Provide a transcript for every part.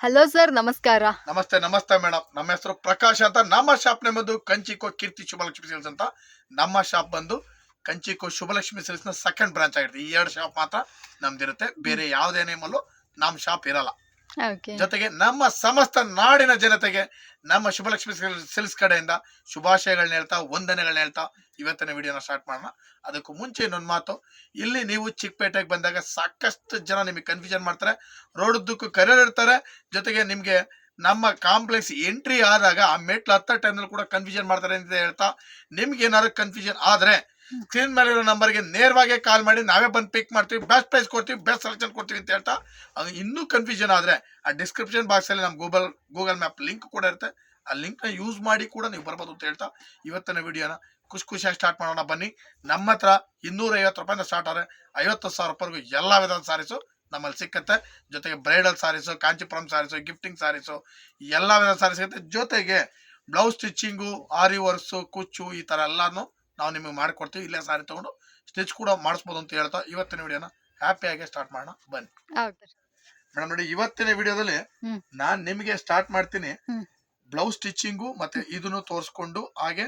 Hello sir, ನಮಸ್ಕಾರ. ನಮಸ್ತೆ ನಮಸ್ತೆ ಮೇಡಮ್ ನಮ್ಮ ಹೆಸರು ಪ್ರಕಾಶ್ ಅಂತ. ನಮ್ಮ ಶಾಪ್ ಬಂದು ಕಂಚಿಕೋ ಕೀರ್ತಿ ಶುಭಲಕ್ಷ್ಮಿ ಸೇಲ್ಸ್ ಅಂತ. ನಮ್ಮ ಶಾಪ್ ಬಂದು ಕಂಚಿಕೋ ಶುಭಲಕ್ಷ್ಮಿ ಸೆಲ್ಸ್ನ ಸೆಕೆಂಡ್ ಬ್ರಾಂಚ್ ಆಗಿರುತ್ತೆ. ಈ ಎರಡು ಶಾಪ್ ಮಾತ್ರ ನಮ್ದಿರುತ್ತೆ. ಬೇರೆ ಯಾವುದೇ ನೇಮಲ್ಲೂ ನಮ್ಮ ಶಾಪ್ ಇರಲ್ಲ. ಜೊತೆಗೆ ನಮ್ಮ ಸಮಸ್ತ ನಾಡಿನ ಜನತೆಗೆ ನಮ್ಮ ಶುಭಲಕ್ಷ್ಮಿ ಸಿಲ್- ಸಿಲ್ಸ್ ಕಡೆಯಿಂದ ಶುಭಾಶಯಗಳನ್ನ ಹೇಳ್ತಾ, ವಂದನೆಗಳನ್ನ ಹೇಳ್ತಾ ಇವತ್ತಿನ ವಿಡಿಯೋನ ಸ್ಟಾರ್ಟ್ ಮಾಡೋಣ. ಅದಕ್ಕೂ ಮುಂಚೆ ಇನ್ನೊಂದು ಮಾತು. ಇಲ್ಲಿ ನೀವು ಚಿಕ್ಕಪೇಟೆಗೆ ಬಂದಾಗ ಸಾಕಷ್ಟು ಜನ ನಿಮಗೆ ಕನ್ಫ್ಯೂಷನ್ ಮಾಡ್ತಾರೆ. ರೋಡ್ ಉದ್ದಕ್ಕೂ ಕರಿಯರ್ ಇರ್ತಾರೆ. ಜೊತೆಗೆ ನಿಮಗೆ ನಮ್ಮ ಕಾಂಪ್ಲೆಕ್ಸ್ ಎಂಟ್ರಿ ಆದಾಗ ಆ ಮೆಟ್ಲು ಹತ್ತ ಟೈಮ್ನಲ್ಲಿ ಕೂಡ ಕನ್ಫ್ಯೂಷನ್ ಮಾಡ್ತಾರೆ ಅಂತ ಹೇಳ್ತಾ, ನಿಮ್ಗೆ ಏನಾದ್ರು ಕನ್ಫ್ಯೂಷನ್ ಆದ್ರೆ ಸ್ಕ್ರೀನ್ ಮೇಲೆ ಇರೋ ನಂಬರ್ಗೆ ನೇರವಾಗಿ ಕಾಲ್ ಮಾಡಿ, ನಾವೇ ಬಂದು ಪಿಕ್ ಮಾಡ್ತೀವಿ ಬೆಸ್ಟ್ ಪ್ರೈಸ್ ಕೊಡ್ತೀವಿ ಬೆಸ್ಟ್ ಸೆಲೆಕ್ಷನ್ ಕೊಡ್ತೀವಿ ಅಂತ ಹೇಳ್ತಾ ಅದು ಇನ್ನೂ ಕನ್ಫ್ಯೂಷನ್ ಆದ್ರೆ ಆ ಡಿಸ್ಕ್ರಿಪ್ಷನ್ ಬಾಕ್ಸ್ ಅಲ್ಲಿ ನಮ್ಮ ಗೂಗಲ್ ಗೂಗಲ್ ಮ್ಯಾಪ್ ಲಿಂಕ್ ಕೂಡ ಇರುತ್ತೆ. ಆ ಲಿಂಕ್ನ ಯೂಸ್ ಮಾಡಿ ಕೂಡ ನೀವು ಬರ್ಬೋದು ಅಂತ ಹೇಳ್ತಾ ಇವತ್ತಿನ ವಿಡಿಯೋನ ಖುಷಿ ಖುಷಿಯಾಗಿ ಸ್ಟಾರ್ಟ್ ಮಾಡೋಣ. ಬನ್ನಿ, ನಮ್ಮ ಹತ್ರ ಇನ್ನೂರೈವತ್ತು ರೂಪಾಯಿಂದ ಸ್ಟಾರ್ಟ್ ಆದರೆ ಐವತ್ತು ಸಾವಿರ ರೂಪಾಯಿಗೂ ಎಲ್ಲ ವಿಧದ ಸಾರೀಸು ನಮ್ಮಲ್ಲಿ ಸಿಕ್ಕತ್ತೆ. ಜೊತೆಗೆ ಬ್ರೈಡಲ್ ಸಾರೀಸು ಕಾಂಚಿಪುರಂ ಸಾರೀಸು ಗಿಫ್ಟಿಂಗ್ ಸಾರೀಸು ಎಲ್ಲ ವಿಧದ ಸಾರಿ ಸಿಗುತ್ತೆ. ಜೊತೆಗೆ ಬ್ಲೌಸ್ ಸ್ಟಿಚಿಂಗು ಆರಿ ವರ್ಕ್ಸು ಕುಚ್ಚು ಈ ತರ ಎಲ್ಲಾನು ನಾವು ನಿಮಗೆ ಮಾಡಿಕೊಡ್ತೀವಿ. ಇಲ್ಲೇ ಸಾರಿ ತಗೊಂಡು ಸ್ಟಿಚ್ ಕೂಡ ಮಾಡಿಸ್ಬೋದು ಅಂತ ಹೇಳ್ತಾ ಇವತ್ತಿನ ವಿಡಿಯೋನ ಹ್ಯಾಪಿ ಆಗಿ ಸ್ಟಾರ್ಟ್ ಮಾಡೋಣ. ಬನ್ನಿ. ಮೇಡಮ್ ನೋಡಿ ಇವತ್ತಿನ ವಿಡಿಯೋದಲ್ಲಿ. ನಾನ್ ನಿಮಗೆ ಸ್ಟಾರ್ಟ್ ಮಾಡ್ತೀನಿ ಬ್ಲೌಸ್ ಸ್ಟಿಚಿಂಗು ಮತ್ತೆ ಇದನ್ನು ತೋರಿಸ್ಕೊಂಡು ಹಾಗೆ.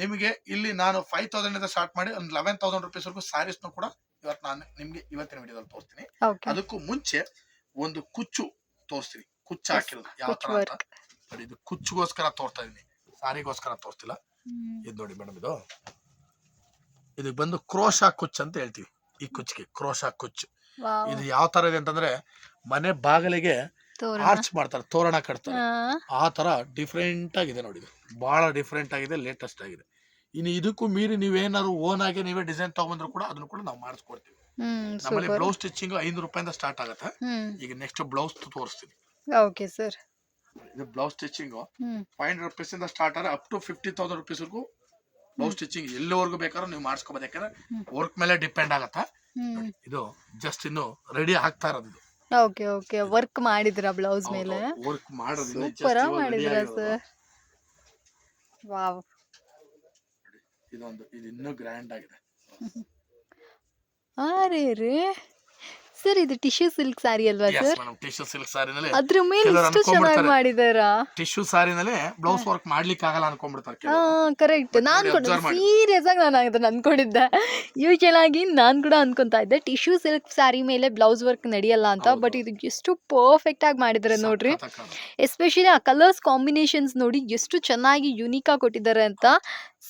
ನಿಮಗೆ ಇಲ್ಲಿ ನಾನು ಫೈವ್ ತೌಸಂಡ್ ಇಂದ ಸ್ಟಾರ್ಟ್ ಮಾಡಿ ಒಂದು ಲೆವೆನ್ ತೌಸಂಡ್ ರುಪೀಸ್ ವರೆಗೂ ಸ್ಯಾರೀಸ್ ಕೂಡ ಇವತ್ತು ನಾನು ನಿಮ್ಗೆ ಇವತ್ತಿನ ವಿಡಿಯೋದಲ್ಲಿ ತೋರಿಸ್ತೀನಿ. ಅದಕ್ಕೂ ಮುಂಚೆ ಒಂದು ಕುಚ್ಚು ತೋರಿಸ್ತೀನಿ. ಕುಚ್ಚು ಹಾಕಿಲ್ಲ ಹಾಕಿರೋದು. ಯಾವ ತರ ಅಂತ. ಇದು ಕುಚ್ಚುಗೋಸ್ಕರ ತೋರ್ತಾ ಇದೀನಿ. ಸಾರಿಗೋಸ್ಕರ ತೋರಿಸ್ತಿಲ್ಲ. ಇದು ನೋಡಿ ಮೇಡಮ್ ಇದು. ಇದಕ್ಕೆ ಬಂದು ಕ್ರೋಶ ಕುಚ್ ಅಂತ ಹೇಳ್ತೀವಿ ಈ ಕುಚ್ಚಿಗೆ ಕ್ರೋಶಾ ಕುಚ್ ಇದು ಯಾವ ತರ ಇದೆ ಅಂತಂದ್ರೆ ಮನೆ ಬಾಗಿಲಿಗೆ ಆರ್ಚ್ ಮಾಡ್ತಾರೆ ತೋರಣ ಕಟ್ತಾರೆ. ಆ ತರ ಡಿಫ್ರೆಂಟ್ ಆಗಿದೆ ನೋಡಿ ಬಹಳ ಡಿಫ್ರೆಂಟ್ ಆಗಿದೆ ಲೇಟೆಸ್ಟ್ ಆಗಿದೆ. ಇನ್ನು ಇದಕ್ಕೂ ಮೀರಿ ನೀವೇನಾದ್ರು ಓನ್ ಆಗಿ ನೀವೇ ಡಿಸೈನ್ ತಗೊಂಡ್ರು ಕೂಡ ಅದನ್ನು ಕೂಡ ನಾವು ಮಾಡಿಸ್ಕೊಡ್ತೀವಿ. ನಮ್ಮಲ್ಲಿ ಬ್ಲೌಸ್ ಸ್ಟಿಚಿಂಗ್ ಐನೂರು ರೂಪಾಯಿಂದ ಸ್ಟಾರ್ಟ್ ಆಗುತ್ತೆ. ಈಗ ನೆಕ್ಸ್ಟ್ ಬ್ಲೌಸ್ ತೋರಿಸ್ತೀನಿ. Okay sir. ಇದು blouse stitching five hundred rupees ಇಂದ ಸ್ಟಾರ್ಟ್ ಆದ್ರೆ ಅಪ್ ಟು ಫಿಫ್ಟಿ ತೌಸಂಡ್ ರುಪೀಸ್ವರೆಗೂ ಬ್ಲೌಸ್ ಸ್ಟಿಚಿಂಗ್ ಎಲ್ಲಿವರೆಗೂ ಬೇಕಾದ್ರೂ ನೀವು ಮಾಡಿಸ್ಕೋಬೋದು. ಯಾಕಂದ್ರೆ ವರ್ಕ್ ಮೇಲೆ ಡಿಪೆಂಡ್ ಆಗತ್ತಾ? ಇದು ಜಸ್ಟ್ ಇನ್ನು ರೆಡಿ ಆಗ್ತಾ ಇರೋದು. ಇದು ಓಕೆ ಓಕೆ ವರ್ಕ್ ಮಾಡಿದ್ರ ಬ್ಲೌಸ್ ಮೇಲೆ ವರ್ಕ್ ಮಾಡೋದು ಸೂಪರ್ ಮಾಡಿದ್ರ ಸರ್ ವಾವ್ ಇದೊಂದು ಇದು ಇನ್ನೂ ಗ್ರ್ಯಾಂಡ್ ಆಗಿದೆ. ಅರೆ ರೇ. ಸರ್ ಇದು ಟಿಶ್ಯೂ ಸಿಲ್ಕ್ ಸಾರಿ ಅಲ್ವಾ ಸರ್? ಟಿಶ್ಯೂ ಸಿಲ್ಕ್ ಸಾರಿನಲ್ಲಿ ಅದ್ರ ಮೇಲೆ ಇಷ್ಟು ಚೆನ್ನಾಗಿ ಮಾಡಿದಾರ? ಮಾಡಿದಾರಾ ಟಿಶ್ಯೂ ಸಾರಿನಲ್ಲಿ ಬ್ಲೌಸ್ ವರ್ಕ್ ಮಾಡ್ಲಿಕ್ಕೆ ಆಗಲ್ಲ ಅನ್ಕೊಂಡ್ಬಿಡ್ತಾರೆ ಹಾ ಕರೆಕ್ಟ್ ನಾನು ಕೂಡ ಸೀರಿಯಸ್ ಆಗಿ ನಾನು ಅದನ್ನ ಅನ್ಕೊಂಡಿದ್ದೆ ಯೂಶಲ್ ಆಗಿ ನಾನು ಕೂಡ ಅನ್ಕೊಂತಾ ಇದ್ದೆ ಟಿಶ್ಯೂ ಸಿಲ್ಕ್ ಸಾರಿ ಮೇಲೆ ಬ್ಲೌಸ್ ವರ್ಕ್ ನಡೆಯಲ್ಲ ಅಂತ ಬಟ್ ಇದು ಎಷ್ಟು ಪರ್ಫೆಕ್ಟ್ ಆಗಿ ಮಾಡಿದ್ದಾರೆ ನೋಡ್ರಿ. ಎಸ್ಪೆಷಲಿ ಆ ಕಲರ್ಸ್ ಕಾಂಬಿನೇಷನ್ಸ್ ನೋಡಿ ಎಷ್ಟು ಚೆನ್ನಾಗಿ ಯುನೀಕ್ ಆಗಿ ಕೊಟ್ಟಿದ್ದಾರೆ ಅಂತ.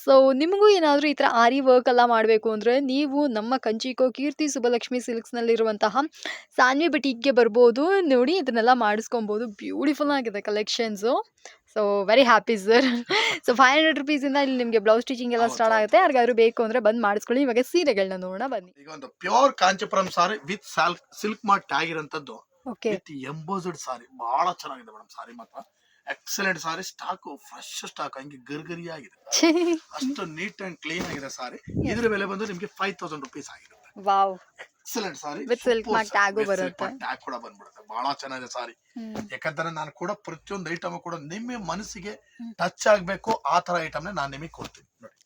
ಸೊ ನಿಮಗೂ ಏನಾದರೂ ಈ ಥರ ಆರಿ ವರ್ಕ್ ಎಲ್ಲ ಮಾಡಬೇಕು ಅಂದರೆ ನೀವು ನಮ್ಮ ಕಂಚಿಕೋ ಕೀರ್ತಿ ಸುಬ್ಬಲಕ್ಷ್ಮಿ ಸಿಲ್ಕ್ಸ್ನಲ್ಲಿರುವಂತಹ ಸಾನ್ವಿ ಬಟೀಕ್ಗೆ ಬರ್ಬೋದು. ನೋಡಿ ಇದನ್ನೆಲ್ಲ ಮಾಡಿಸ್ಕೊಬೋದು. ಬ್ಯೂಟಿಫುಲ್ ಆಗಿದೆ collections so very happy sir so five hundred ರುಪೀಸಿಂದ ಇಲ್ಲಿ ನಿಮಗೆ ಬ್ಲೌಸ್ ಸ್ಟಿಚಿಂಗ್ ಎಲ್ಲ ಸ್ಟಾರ್ಟ್. ಆಗುತ್ತೆ. ಯಾರಿಗಾದ್ರೂ ಬೇಕು ಅಂದರೆ ಬಂದು ಮಾಡಿಸ್ಕೊಳ್ಳಿ. ಇವಾಗ ಸೀರೆಗಳನ್ನ ನೋಡೋಣ ಬನ್ನಿ. ಈಗ ಒಂದು ಪ್ಯೂರ್ ಕಾಂಚಿಪುರಂ ಸಾರಿ ವಿತ್ ಸಾಲ್ ಸಿಲ್ಕ್ ಮಾರ್ಟ್ ಟ್ಯಾಗ್ ಇರೋಂಥದ್ದು ಓಕೆ ವಿತ್ ಎಂಬೋಸ್ಡ್ ಸಾರಿ ಬಹಳ ಚೆನ್ನಾಗಿದೆ ಮೇಡಮ್ ಸಾರಿ ಮಾತ್ರ. Excellent sari. Stock fresh stock ಹಂಗೆ ಗರ್ಗರಿ ಆಗಿದೆ ಅಷ್ಟು ನೀಟ್ ಅಂಡ್ ಕ್ಲೀನ್ ಆಗಿದೆ ಸಾರಿ. ಇದ್ರ ಬೆಲೆ ಬಂದು ನಿಮ್ಗೆ ಫೈವ್ ತೌಸಂಡ್ ರುಪೀಸ್ ಆಗಿರುತ್ತೆ. ಎಕ್ಸಲೆಂಟ್ ಸಾರಿ. ಟ್ಯಾಗ್ ಕೂಡ ಬಂದ್ಬಿಡುತ್ತೆ. ಬಹಳ ಚೆನ್ನಾಗಿದೆ ಸಾರಿ. ಯಾಕಂದ್ರೆ ನಾನು ಕೂಡ ಪ್ರತಿಯೊಂದು ಐಟಮ್ ಕೂಡ ನಿಮ್ಮ ಮನಸ್ಸಿಗೆ ಟಚ್ ಆಗ್ಬೇಕು. ಆ ತರ ಐಟಮ್ ನಾನು ನಿಮಗೆ ಕೊಡ್ತೀನಿ. ನೋಡಿ.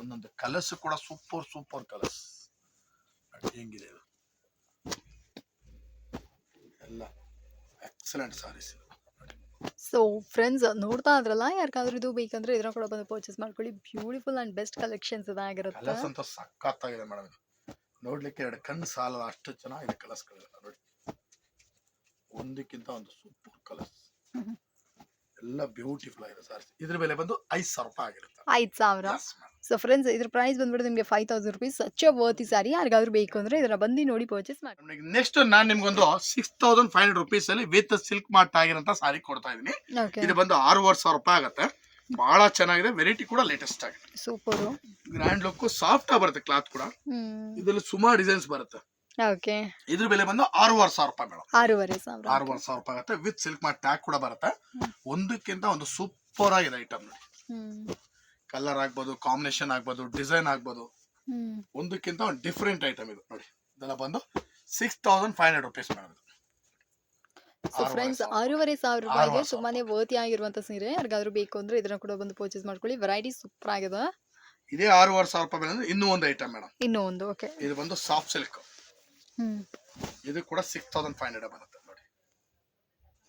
ಒಂದೊಂದು ಕಲರ್ಸ್ ಕೂಡ ಸೂಪರ್ ಸೂಪರ್ ಕಲರ್ಸ್ ಹೆಂಗಿದೆ ಇದು. ಎಲ್ಲ. ಎಕ್ಸಲೆಂಟ್ ಸಾರೀಸ್ ಸೊ ಫ್ರೆಂಡ್ಸ್ ನೋಡ್ತಾ ಇದ್ರಲ್ಲ? ಯಾರಿಗಾದ್ರೂ ಇದು ಬೇಕಂದ್ರೆ ಇದರ ಕೂಡ ಬಂದು ಪರ್ಚೇಸ್ ಮಾಡ್ಕೊಳ್ಳಿ. ಬ್ಯೂಟಿಫುಲ್ ಅಂಡ್ ಬೆಸ್ಟ್ ಕಲೆಕ್ಷನ್ಸ್ ಇದಾಗಿರುತ್ತೆ ಕಲರ್ಸ್ ಅಂತ ಸಖತ್ತಾಗಿದೆ ಮೇಡಮ್ ಇದು. ನೋಡ್ಲಿಕ್ಕೆ ಎರಡು ಕಣ್ಣು ಸಾಲದ ಅಷ್ಟು ಚೆನ್ನಾಗಿದೆ ಕಲರ್ಸ್ ನೋಡಿ. ಒಂದಕ್ಕಿಂತ ಒಂದು ಸೂಪರ್ ಕಲರ್ಸ್. ಎಲ್ಲ ಬ್ಯೂಟಿಫುಲ್ ಆಗಿದೆ ಸಾರಿ ಇದ್ರ ಬೆಲೆ ಬಂದು ಐದು ಸಾವಿರ ರೂಪಾಯಿ ಆಗಿರುತ್ತೆ. ಐದು ಸಾವಿರ? Yes, ma'am. ಸೊ ಫ್ರೆಂಡ್ಸ್ ಇದ್ರ ಪ್ರೈಸ್ ಬಂದ್ಬಿಟ್ಟು ನಿಮಗೆ five thousand rupees such a worthy sari ಯಾರಿಗಾದ್ರೂ ಬೇಕು ಅಂದ್ರೆ ಇದರ ಬಂದು ನೋಡಿ ಪರ್ಚೇಸ್ ಮಾಡಿ ನೆಕ್ಸ್ಟ್ ನಾನು ನಿಮ್ಗೊಂದು six thousand five hundred rupees ಅಲ್ಲಿ ವಿತ್ ಸಿಲ್ಕ್ ಮಾರ್ಟ್ ಆಗಿರೋಂತ ಸಾರಿ ಕೊಡ್ತಾ ಇದೀನಿ ಓಕೆ ಇದು ಬಂದು ಆರೂವರೆ ಸಾವಿರ ರೂಪಾಯಿ ಆಗುತ್ತೆ. ಬಹಳ ಚೆನ್ನಾಗಿದೆ. ವೆರೈಟಿ ಕೂಡ ಲೇಟೆಸ್ಟ್ ಆಗಿದೆ. ಸೂಪರ್ ಗ್ರ್ಯಾಂಡ್ ಲುಕ್ ಸಾಫ್ಟ್ ಆಗಿ ಬರುತ್ತೆ ಕ್ಲಾತ್ ಕೂಡ. ಹ್ಮ್. ಇದರಲ್ಲಿ ಸುಮಾರು ಡಿಸೈನ್ಸ್ ಬರುತ್ತೆ. ಓಕೆ. ಇದ್ರ ಬೆಲೆ ಬಂದು ಆರೂವರೆ ಸಾವಿರ ರೂಪಾಯಿ ಮೇಡಮ್. ಆರೂವರೆ ಸಾವಿರ ಆರೂವರೆ ಸಾವಿರ ರೂಪಾಯಿ ಆಗುತ್ತೆ. ವಿತ್ ಸಿಲ್ಕ್ ಮಾರ್ಟ್ ಟ್ಯಾಗ್ ಕೂಡ ಬರುತ್ತೆ. ಒಂದಕ್ಕಿಂತ ಒಂದು ಸೂಪರ್ ಆಗಿದೆ ಐಟಮ್ ನೋಡಿ. ಕಲರ್ ಆಗ್ಬೋದು ಕಾಂಬಿನೇಷನ್ ಆಗ್ಬೋದು ಡಿಸೈನ್ ಆಗ್ಬೋದು. ಒಂದಕ್ಕಿಂತ ಒಂದು ಡಿಫ್ರೆಂಟ್ ಐಟಮ್ ಇದು ನೋಡಿ. ಇದೆಲ್ಲ ಬಂದು six thousand five hundred rupees madam so friends. ಆರೂವರೆ ಸಾವಿರ. ರೂಪಾಯಿಗೆ. ತುಂಬಾನೇ ವರ್ತಿ ಆಗಿರುವಂತ ಸೀರೆ. ಯಾರಿಗಾದ್ರೂ ಬೇಕು ಅಂದ್ರೆ ಇದನ್ನ ಕೂಡ ಬಂದು ಪರ್ಚೇಸ್ ಮಾಡ್ಕೊಳ್ಳಿ. ವೆರೈಟಿ ಸೂಪರ್ ಆಗಿದೆ. ಇದೇ ಆರೂವರೆ ಸಾವಿರ ರೂಪಾಯಿ ಇನ್ನೂ ಒಂದು ಐಟಮ್ ಮೇಡಮ್. ಇನ್ನೂ ಒಂದು ಓಕೆ. ಇದು ಬಂದು ಸಾಫ್ಟ್ ಸಿಲ್ಕ್ ಇದು ಕೂಡ ಸಿಕ್ಸ್ ತೌಸಂಡ್ ಫೈವ್ ಹಂಡ್ರೆಡ್ ಬರುತ್ತೆ ನೋಡಿ.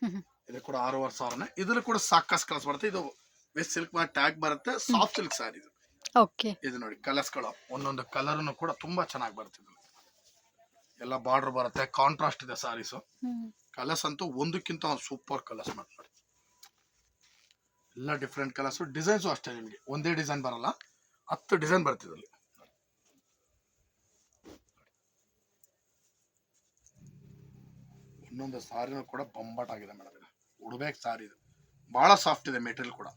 ಹ್ಮ್. ಇದು ಕೂಡ ಆರೂವರೆ ಸಾವಿರನೇ. ಇದ್ರ ಕೂಡ ಸಾಕಷ್ಟು ಕಲರ್ಸ್ ಬರುತ್ತೆ. ಇದು ವೆಸ್ಟ್ ಸಿಲ್ಕ್ ಟ್ಯಾಗ್ ಬರುತ್ತೆ. ಸಾಫ್ಟ್ ಸಿಲ್ಕ್ ಸ್ಯಾರಿ ಇದು. ಓಕೆ ಇದು ನೋಡಿ ಕಲರ್ಸ್ಗಳು ಒಂದೊಂದು ಕಲರ್ನು ಕೂಡ ತುಂಬಾ ಚೆನ್ನಾಗಿ ಬರುತ್ತೆ ಎಲ್ಲ ಬಾರ್ಡರ್ ಬರುತ್ತೆ ಕಾಂಟ್ರಾಸ್ಟ್ ಇದೆ ಸಾರೀಸು ಕಲರ್ಸ್ ಅಂತೂ ಒಂದಕ್ಕಿಂತ ಒಂದು ಸೂಪರ್ ಕಲರ್ಸ್ ಮಾಡಿ ನೋಡಿ. ಎಲ್ಲ ಡಿಫ್ರೆಂಟ್ ಕಲರ್ಸು ಡಿಸೈನ್ಸು ಅಷ್ಟೇ ನಿಮಗೆ. ಒಂದೇ ಡಿಸೈನ್ ಬರಲ್ಲ. ಹತ್ತು ಡಿಸೈನ್ ಬರ್ತಿದ್ರಲ್ಲಿ ಇನ್ನೊಂದು ಸಾರಿನೂ ಕೂಡ ಬೊಂಬಾಟ್ ಆಗಿದೆ ಮೇಡಮ್ ಇದು. ಉಡ್ಬೇಕು ಸಾರಿ ಇದು. ಬಹಳ ಸಾಫ್ಟ್ ಇದೆ ಮೆಟೀರಿಯಲ್ ಕೂಡ.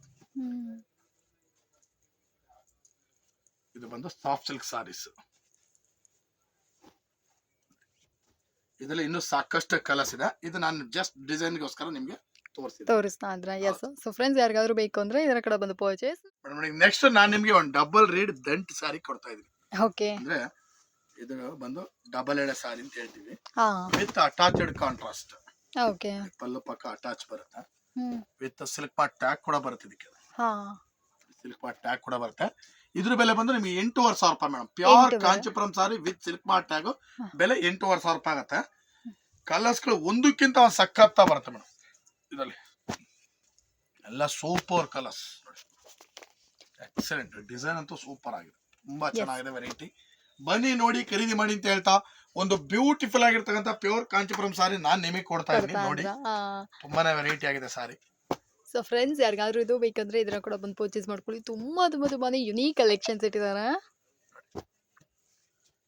ಇದು ಬಂದು ಸಾಫ್ಟ್ ಸಿಲ್ಕ್ ಸಾರೀಸ್ ಇದರಲ್ಲಿ ಇನ್ನೂ ಸಾಕಷ್ಟು ಕಲರ್ಸ್ ಇದೆ. ಇದು ನಾನು ಜಸ್ಟ್ ಡಿಸೈನ್ಗೋಸ್ಕರ ನಿಮಗೆ ತೋರಿಸ್ತಾ ಇದ್ರೆ? ಎಸ್ ಸೊ ಫ್ರೆಂಡ್ಸ್ ಯಾರಿಗಾದ್ರೂ ಬೇಕು ಅಂದ್ರೆ ಇದರ ಕಡೆ ಬಂದು ಪರ್ಚೇಸ್ ಮೇಡಮ್ ನೆಕ್ಸ್ಟ್ ನಾನು ನಿಮಗೆ ಒಂದು ಡಬಲ್ ರೀಡ್ ದಂಟ್ ಸಾರಿ ಕೊಡ್ತಾ ಇದ್ದೀನಿ. ಓಕೆ ಅಂದ್ರೆ ಇದು ಬಂದು ಡಬಲ್ ಎಳೆ ಸಾರಿ ಅಂತ ಹೇಳ್ತೀವಿ. ಹಾ. With attached contrast okay pallu ಪಕ್ಕ ಅಟ್ಯಾಚ್ ಬರುತ್ತೆ. ವಿತ್ ಸಿಲ್ಕ್ ಪಾಟ್ ಟ್ಯಾಗ್ ಕೂಡ ಬರುತ್ತೆ ಇದಕ್ಕೆ. ಹಾ. ಸಿಲ್ಕ್ ಪಾಟ್ ಟ್ಯಾಗ್ ಕೂಡ ಬರುತ್ತೆ. ಇದ್ರ ಬೆಲೆ ಬಂದು ನಿಮಗೆ ಎಂಟೂವರೆ ಸಾವಿರ ರೂಪಾಯಿ madam. Pure? Kanchipuram sari with silk mark tag ಬೆಲೆ ಎಂಟೂವರೆ ಸಾವಿರ ರೂಪಾಯಿ ಆಗುತ್ತೆ. ಕಲರ್ಸ್ಗಳು ಒಂದಕ್ಕಿಂತ ಒಂದು ಸಖತ್ತ ಬರುತ್ತೆ ಮೇಡಮ್. ಇದರಲ್ಲಿ. ಎಲ್ಲ ಸೂಪರ್ ಕಲರ್ಸ್ ಎಕ್ಸಲೆಂಟ್ ಡಿಸೈನ್ ಅಂತೂ ಸೂಪರ್ ಆಗಿದೆ. ತುಂಬಾ ಚೆನ್ನಾಗಿದೆ ವೆರೈಟಿ ಬನ್ನಿ ನೋಡಿ ಖರೀದಿ ಮಾಡಿ ಅಂತ ಹೇಳ್ತಾ ಒಂದು ಬ್ಯೂಟಿಫುಲ್ ಆಗಿರ್ತಕ್ಕಂಥ ಪ್ಯೂರ್ ಕಾಂಚಿಪುರಂ ಸಾರಿ ನಾನ್ ನಿಮಗೆ ಕೊಡ್ತಾ ಇದ್ದೀನಿ ನೋಡಿ. ತುಂಬಾನೇ ವೆರೈಟಿ ಆಗಿದೆ ಸಾರಿ. ಸೊ ಫ್ರೆಂಡ್ಸ್ ಯಾರಿಗಾದ್ರೂ ಇದು ಬೇಕಂದ್ರೆ ಇದನ್ನ ಕೂಡ ಬಂದು ಪರ್ಚೇಸ್ ಮಾಡ್ಕೊಳ್ಳಿ. ತುಂಬಾ ತುಂಬಾ ತುಂಬಾನೇ ಯುನೀಕ್ ಕಲೆಕ್ಷನ್ಸ್ ಇಟ್ಟಿದ್ದಾರೆ.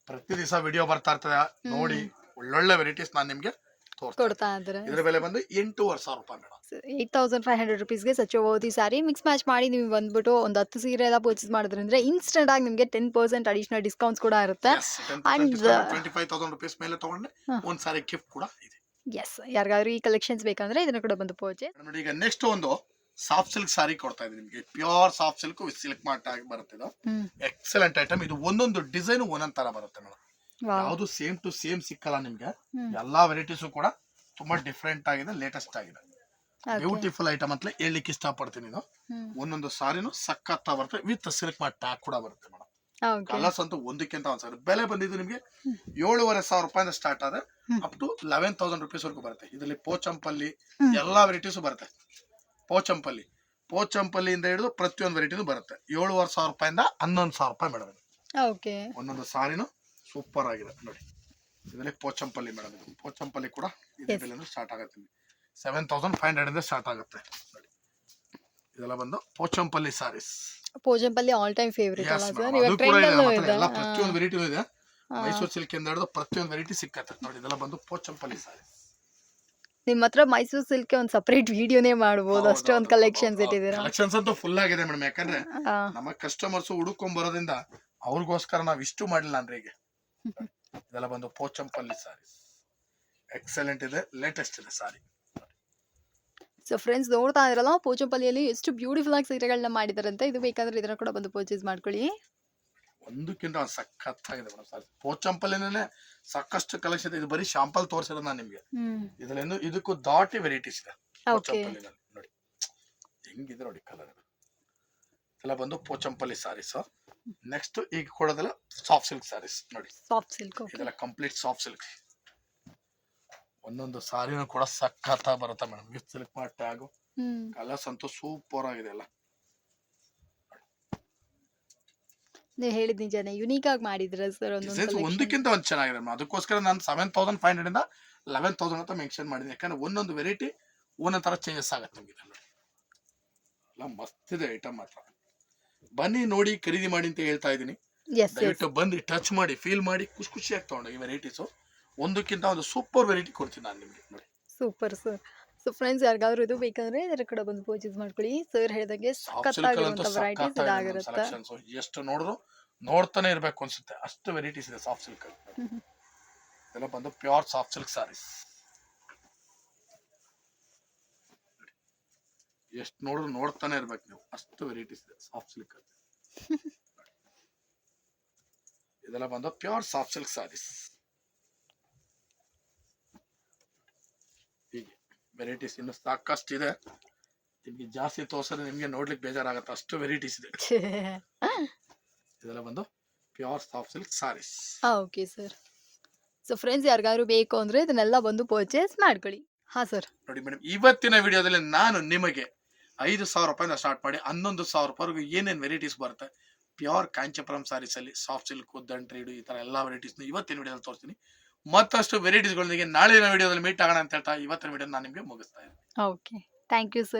ಪ್ರತಿ ದಿವಸ ವಿಡಿಯೋ ಬರ್ತಾ ಇರ್ತದೆ. ನೋಡಿ ಒಳ್ಳೊಳ್ಳೆ ವೆರೈಟೀಸ್ ನಾನು ನಿಮ್ಗೆ ಕೊಡ್ತಾ ಇದ್ದಾರೆ ಇದರ ಬೆಲೆ ಬಂದು ಎಂಟೂವರೆ ಸಾವಿರ ರೂಪಾಯಿ madam eight thousand five hundred ರುಪೀಸ್ಗೆ such a worthy sari mix match ಮಾಡಿ ನೀವು ಬಂದ್ಬಿಟ್ಟು ಒಂದು ಹತ್ತು ಸೀರೆ ಎಲ್ಲ ಪರ್ಚೇಸ್ ಮಾಡಿದ್ರಂದ್ರೆ ಇನ್ಸ್ಟೆಂಟ್ ಆಗಿ ನಿಮಗೆ ಟೆನ್ ಪರ್ಸೆಂಟ್ ಅಡಿಷನಲ್ ಡಿಸ್ಕೌಂಟ್ಸ್ ಕೂಡ ಇರುತ್ತೆ. And twenty five thousand rupees ಮೇಲೆ ತಗೊಂಡ್ರೆ. ಒಂದ್ ಸಾರಿ ಗಿಫ್ಟ್ ಕೂಡ ಇದೆ. ಎಸ್ ಯಾರಿಗಾದ್ರೂ ಈ ಕಲೆಕ್ಷನ್ಸ್ ಬೇಕಂದ್ರೆ ಇದನ್ನ ಕೂಡ ಬಂದು ಪರ್ಚೇಸ್ ನೋಡಿ ಈಗ ನೆಕ್ಸ್ಟ್ ಒಂದು ಸಾಫ್ಟ್ ಸಿಲ್ಕ್ ಸಾರಿ ಕೊಡ್ತಾ ಇದೆ ನಿಮಗೆ. Pure soft silk with silk mark ಆಗಿ ಬರುತ್ತೆ ಇದು ಎಕ್ಸಲೆಂಟ್ ಐಟಮ್ ಇದು ಒಂದೊಂದು ಡಿಸೈನ್ ಒಂದೊಂದ್ ತರ ಬರುತ್ತೆ ಮೇಡಮ್ ಯಾವುದು ಸೇಮ್ ಟು ಸೇಮ್ ಸಿಕ್ಕಲ್ಲ ನಿಮ್ಗೆ. ಎಲ್ಲಾ ವೆರೈಟೀಸು ಕೂಡ ತುಂಬಾ ಡಿಫ್ರೆಂಟ್ ಆಗಿದೆ ಲೇಟೆಸ್ಟ್ ಆಗಿದೆ. ಬ್ಯೂಟಿಫುಲ್ ಐಟಮ್ ಅಂತ ಹೇಳಲಿಕ್ಕೆ ಇಷ್ಟಪಡ್ತೀನಿ ಪಡ್ತೀನಿ ಹ್ಮ್. ಒಂದೊಂದು ಸಾರಿನೂ ಸಖತ್ತ ಬರುತ್ತೆ ವಿತ್ ಸಿಲ್ಕ್ ಮಾರ್ಟ್ ಟ್ಯಾಗ್ ಕೂಡ ಬರುತ್ತೆ ಮೇಡಮ್ ಕಲರ್ಸ್ ಅಂತೂ ಒಂದಕ್ಕಿಂತ ಒಂದ್ ಸಾವಿರ ಬೆಲೆ ಬಂದಿದ್ದು ನಿಮಗೆ ಏಳುವರೆ ಸಾವಿರ ರೂಪಾಯಿಂದ ಸ್ಟಾರ್ಟ್ ಆದ್ರೆ up to eleven thousand rupees ವರೆಗೂ ಬರುತ್ತೆ. ಇದರಲ್ಲಿ ಪೋಚಂಪಲ್ಲಿ ಎಲ್ಲಾ ವೆರೈಟೀಸು ಬರುತ್ತೆ. ಪೋಚಂಪಲ್ಲಿ. ಪೋಚಂಪಲ್ಲಿಯಿಂದ ಹಿಡಿದು ಪ್ರತಿಯೊಂದು ವೆರೈಟಿನೂ ಬರುತ್ತೆ. ಏಳುವರೆ ಸಾವಿರ ರೂಪಾಯಿಂದ ಹನ್ನೊಂದು ಸಾವಿರ ರೂಪಾಯಿ ಮೇಡಮ್ ಒಂದೊಂದು ಸಾರಿನೂ ಸೂಪರ್ ಆಗಿದೆ ನೋಡಿ. ಇದನ್ನೇ ಪೋಚಂಪಲ್ಲಿ ಮೇಡಮ್ ಇದು. ಪೋಚಂಪಲ್ಲಿ ಕೂಡ ಇದೇ ಸ್ಟಾರ್ಟ್ ಆಗುತ್ತೆ ಸೆವೆನ್ ತೌಸಂಡ್ ಫೈವ್ ಹಂಡ್ರೆಡ್ ಇಂದ ಸ್ಟಾರ್ಟ್ ಆಗುತ್ತೆ ನೋಡಿ. ಇದೆಲ್ಲ ಬಂದು Pochampalli saris Pochampalli all time favourite ಎಲ್ಲ ಪ್ರತಿಯೊಂದು ವೆರೈಟಿ ಇದೆ. ಮೈಸೂರು ಸಿಲ್ಕ್ ಇಂದ ಹಿಡಿದು ಪ್ರತಿಯೊಂದು ವೆರೈಟಿ ಸಿಕ್ಕತ್ತೆ. ನೋಡಿ ಇದೆಲ್ಲ ಬಂದು ಪೋಚಂಪಲ್ಲಿ ಸಾರೀಸ್ ನಿಮ್ಮ ಹತ್ರ ಮೈಸೂರು ಸಿಲ್ಕ್ ಒಂದು ಸಪರೇಟ್ ವಿಡಿಯೋನೇ ಮಾಡ್ಬೋದು. ಅಷ್ಟೊಂದು ಕಲೆಕ್ಷನ್ಸ್ ಇಟ್ಟಿದ್ದೀರಾ? ಕಲೆಕ್ಷನ್ಸ್ ಅಂತೂ ಫುಲ್ ಆಗಿದೆ ಮೇಡಮ್ ಯಾಕಂದ್ರೆ ನಮ್ಮ ಕಸ್ಟಮರ್ಸ್ ಹುಡುಕೊಂಡ್ ಬರೋದ್ರಿಂದ ಅವ್ರಿಗೋಸ್ಕರ ನಾವ್ ಇಷ್ಟು ಮಾಡಿಲ್ಲ ಅಂದ್ರೆ ಈಗ ಇದೆಲ್ಲ ಬಂದು ಪೋಚಂಪಲ್ಲಿ ಸಾರಿ ಎಕ್ಸಲೆಂಟ್ ಇದೆ ಲೇಟೆಸ್ಟ್ ಇದೆ ಸಾರಿ. ಸೊ ಫ್ರೆಂಡ್ಸ್ ನೋಡ್ತಾ ಇದ್ರಲ್ಲ ಪೋಚಂಪಲ್ಲಿಯಲ್ಲಿ ಎಷ್ಟು ಬ್ಯೂಟಿಫುಲ್ ಆಗಿ ಸೀರೆಗಳನ್ನ ಮಾಡಿದಾರಂತೆ. ಇದು ಬೇಕಾದ್ರೆ ಇದನ್ನ ಕೂಡ ಬಂದು ಪರ್ಚೇಸ್ ಮಾಡ್ಕೊಳ್ಳಿ. ಒಂದಕ್ಕಿಂತ ಒಂದು ಸಖತ್ತಾಗಿದೆ ಮೇಡಮ್ ಸಾರಿ ಪೋಚಂಪಲ್ಲಿನೇ ಸಾಕಷ್ಟು ಕಲೆಕ್ಷನ್ ಇದೆ. ಇದು ಬರೀ ಶಾಂಪಲ್ ತೋರಿಸಿರೋದು ನಾನು ನಿಮ್ಗೆ. ಇದರಿಂದ ಇದಕ್ಕೂ ದಾಟಿ ವೆರೈಟೀಸ್ ಇದೆ ಪೋಚಂಪಲ್ಲಿನಲ್ಲಿ. ನೋಡಿ ಹೆಂಗಿದೆ ನೋಡಿ ಕಲರ್ ಎಲ್ಲ ಬಂದು ಪೋಚಂಪಲ್ಲಿ ಸಾರೀಸ್. ನೆಕ್ಸ್ಟ್ ಈಗ ಕೊಡೋದೆಲ್ಲ ಸಾಫ್ಟ್ ಸಿಲ್ಕ್ ಸಾರೀಸ್ ನೋಡಿ. ಸಾಫ್ಟ್ ಸಿಲ್ಕ್ ಇದೆಲ್ಲ ಕಂಪ್ಲೀಟ್ ಸಾಫ್ಟ್ ಸಿಲ್ಕ್ ಒಂದೊಂದು ಸಾರಿನೂ ಕೂಡ ಸಖತ್ತ ಬರುತ್ತೆ ಮೇಡಮ್ ಗಿಫ್ಟ್ ಸಿಲ್ಕ್ ಮಾಡಿ ಟ್ಯಾಗು ಕಲರ್ಸ್ ಅಂತೂ ಸೂಪರ್ ಆಗಿದೆ ಎಲ್ಲ. ನೀವು ಹೇಳಿದ ನಿಜಾನೇ. ಯುನೀಕ್ ಆಗಿ ಮಾಡಿದ್ರ ಸರ್ ಒಂದಕ್ಕಿಂತ ಒಂದು ಚೆನ್ನಾಗಿದೆ ಮೇಡಮ್ ಅದಕ್ಕೋಸ್ಕರ ನಾನು ಸೆವೆನ್ ತೌಸಂಡ್ ಫೈವ್ ಹಂಡ್ರೆಡ್ ಇಂದ ಲೆವೆನ್ ತೌಸಂಡ್ ಅಂತ ಮೆನ್ಷನ್ ಮಾಡಿದ್ದೀನಿ. ಯಾಕಂದ್ರೆ ಒಂದೊಂದು ವೆರೈಟಿ ಒಂದೊಂದು ತರ ಚೇಂಜಸ್ ಆಗುತ್ತೆ ನಿಮಗೆ. ಎಲ್ಲ ಮಸ್ತ್ ಇದೆ ಐಟಮ್ ಮಾತ್ರ. ಬನ್ನಿ ನೋಡಿ ಖರೀದಿ ಮಾಡಿ ಅಂತ ಹೇಳ್ತಾ ಇದ್ದೀನಿ. ದಯವಿಟ್ಟು ಬಂದು ಟಚ್ ಮಾಡಿ ಫೀಲ್ ಮಾಡಿ ಖುಷಿ ಖುಷಿಯಾಗಿ ತಗೊಂಡು ಈ ವೆರೈಟೀಸು ಒಂದಕ್ಕಿಂತ ಒಂದು ಸೂಪರ್ ವೆರೈಟಿ ಕೊಡ್ತೀನಿ ನಾನು ನಿಮಗೆ ನೋಡಿ. ಸೂಪರ್ ಸರ್ ಸೊ ಫ್ರೆಂಡ್ಸ್ ಯಾರಿಗಾದ್ರೂ ಇದು ಬೇಕಂದ್ರೆ ಇದರ ಕಡೆ ಬಂದು ಪರ್ಚೇಸ್ ಮಾಡ್ಕೊಳ್ಳಿ. ಸರ್ ಹೇಳಿದಂಗೆ ವೆರೈಟೀಸ್ ಇದಾಗಿರುತ್ತೆ ಎಷ್ಟು ನೋಡಿದ್ರು ನೋಡ್ತಾನೆ ಇರಬೇಕು ಅನ್ಸುತ್ತೆ. ಅಷ್ಟು ವೆರೈಟೀಸ್ ಇದೆ ಸಾಫ್ಟ್ ಸಿಲ್ಕ್ ಎಲ್ಲ ಬಂದು ಪ್ಯೂರ್ ಸಾಫ್ಟ್ ಸಿಲ್ಕ್ ಸಾರೀಸ್ ಎಷ್ಟು ನೋಡಿದ್ರು ನೋಡ್ತಾನೆ ಇರ್ಬೇಕು ನೀವು. ಅಷ್ಟು ವೆರೈಟೀಸ್ ಇದೆ. ಸಾಫ್ಟ್ ಸಿಲ್ಕ್ ಇದೆಲ್ಲ ಬಂದು ಪ್ಯೂರ್ ಸಾಫ್ಟ್ ಸಿಲ್ಕ್ ಸಾರೀಸ್ ಹೀಗೆ. ವೆರೈಟೀಸ್ ಇನ್ನು ಸಾಕಷ್ಟು ಇದೆ. ನಿಮಗೆ ಜಾಸ್ತಿ ತೋರ್ಸಿದ್ರೆ ನಿಮ್ಗೆ ನೋಡ್ಲಿಕ್ಕೆ ಬೇಜಾರಾಗತ್ತೆ. ಅಷ್ಟು ವೆರೈಟೀಸ್ ಇದೆ. ಇದೆಲ್ಲ ಬಂದು pure soft silk saris okay sir so friends ಯಾರಿಗಾದ್ರು ಬೇಕು ಅಂದ್ರೆ ಇದನ್ನೆಲ್ಲ ಬಂದು ಪರ್ಚೇಸ್ ಮಾಡ್ಕೊಳ್ಳಿ. ಹಾ ಸರ್ ನೋಡಿ ಮೇಡಮ್ ಇವತ್ತಿನ ವಿಡಿಯೋದಲ್ಲಿ ನಾನು ನಿಮಗೆ ಐದು ಸಾವಿರ ರೂಪಾಯಿಂದ ಸ್ಟಾರ್ಟ್ ಮಾಡಿ ಹನ್ನೊಂದು ಸಾವಿರ ರೂಪಾಯಿವರೆಗೂ ಏನೇನು ವೆರೈಟೀಸ್ ಬರುತ್ತೆ? ಪ್ಯೂರ್ ಕಾಂಚಪುರಂ ಸಾರೀಸ್ ಅಲ್ಲಿ ಸಾಫ್ಟ್ ಸಿಲ್ಕ್ ದಂಟ್ರೀಡು ಈ ತರ ಎಲ್ಲಾ ವೆರೈಟೀಸ್ ಇವತ್ತಿನ ವಿಡಿಯೋದಲ್ಲಿ ತೋರಿಸ್ತೀನಿ. ಮತ್ತಷ್ಟು ವೆರೈಟೀಸ್ಗಳೊಂದಿಗೆ ನಾಳಿನ ವಿಡಿಯೋದಲ್ಲಿ ಮೀಟ್ ಆಗೋಣ ಅಂತ ಹೇಳ್ತಾ ಇವತ್ತಿನ ವಿಡಿಯೋ ನಾನು ನಿಮಗೆ ಮುಗಿಸ್ತಾ ಇದ್ದೀನಿ. Okay thank you sir